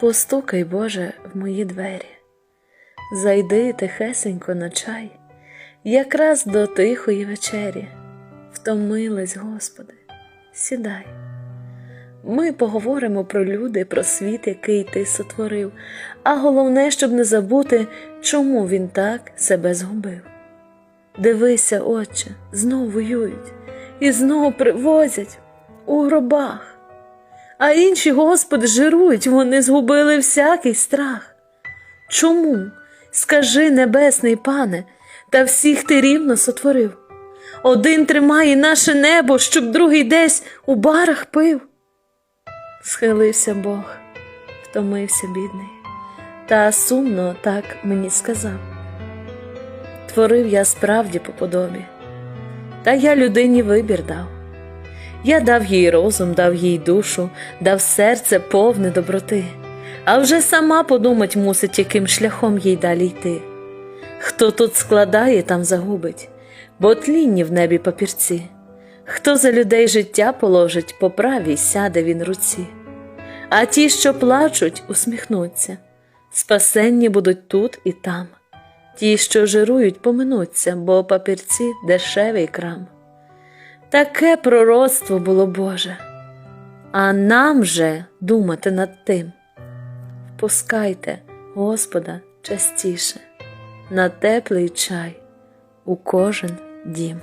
Постукай, Боже, в мої двері, зайди тихесенько на чай, якраз до тихої вечері. Втомилась, Господи, сідай. Ми поговоримо про люди, про світ, який ти сотворив, а головне, щоб не забути, чому він так себе згубив. Дивися, Отче, знов воюють і знов привозять у гробах. А інші, Господи, жирують, вони згубили всякий страх. Чому? Скажи, небесний пане, та всіх ти рівно сотворив. Один тримає наше небо, щоб другий десь у барах пив. Схилився Бог, втомився бідний, та сумно так мені сказав. Творив я справді по подобі, та я людині вибір дав. Я дав їй розум, дав їй душу, дав серце повне доброти, а вже сама подумать мусить, яким шляхом їй далі йти. Хто тут складає, там загубить, бо тлінні в небі папірці. Хто за людей життя положить, по правій сяде він руці. А ті, що плачуть, усміхнуться, спасенні будуть тут і там. Ті, що жирують, поминуться, бо папірці дешевий крам. Таке пророцтво було Боже, а нам же думати над тим. Впускайте Господа частіше на теплий чай у кожен дім.